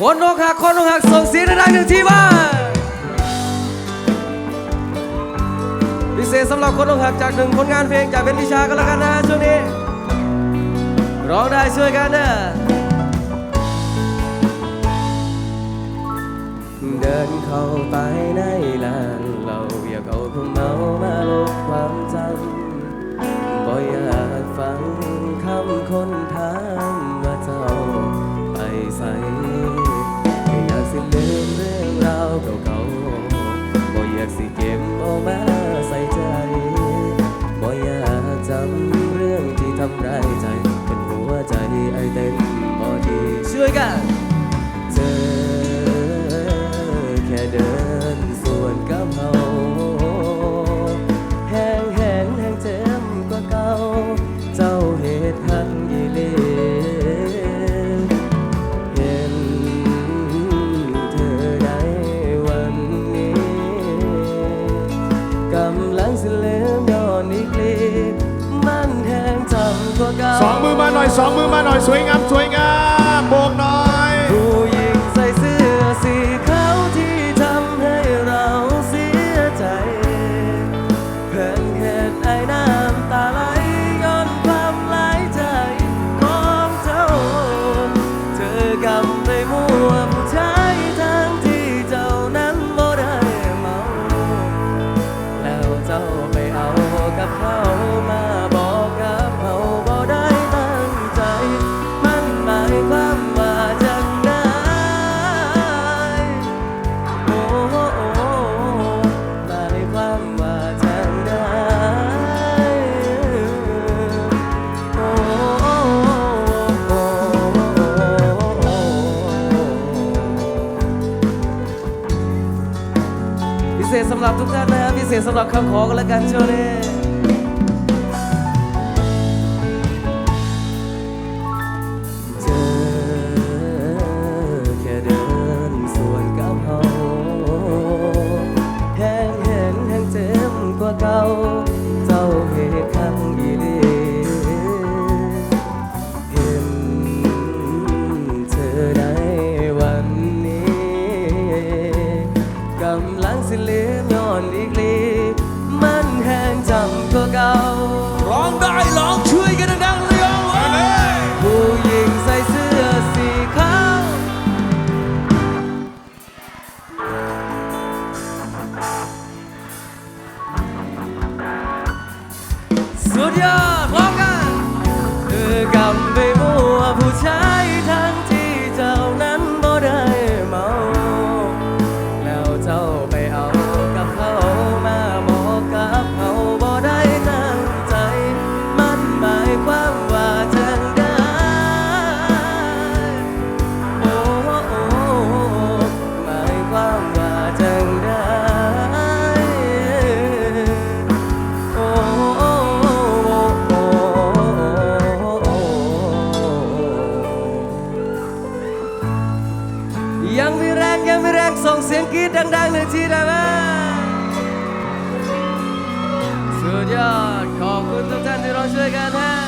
คนนกหักคนนกหักส่งเสียงดังๆหนึ่งทีว่าพิเศษสำหรับคนนกหักจากหนึ่งผลงานเพลงจากเป็นวิชาก็แล้วกันนะช่วงนี้ร้องได้ช่วยกันเนอะ สิเก็บเอามาใส่ใจบ่อยากจำเรื่องที่ทำร้ายใจ เป็นหัวใจไอเต้นบ่ดีช่วยกันเธอแค่เดินส่วนกับเขา สองมือมาหน่อยสองมือมาหน่อยสวยงามสวยงาม รับทุกท่านนะครับพิเศษสำหรับคำขอกันแล้วกันช่วงนี้เจอแค่เดินส่วนกับเขาแห้งเห็นแห้งเจ็บกว่าเก่าเจ้าเหตุครั้งอีหลีเห็นเธอได้วันนี้กำลังสิลืม อนอีกลีมันแห้งจำกว่าเก่าร้องได้ร้องช่วยกันดังๆเลยเอาไว้ผู้หญิงใส่เสื้อสีขาวสุดยอด ยังมีแรงยังมีแรงส่งเสียงกรี๊ดดังๆหนึ่งทีได้ไหมสุดยอดขอบคุณทุกท่านที่เราช่วยกันฮะ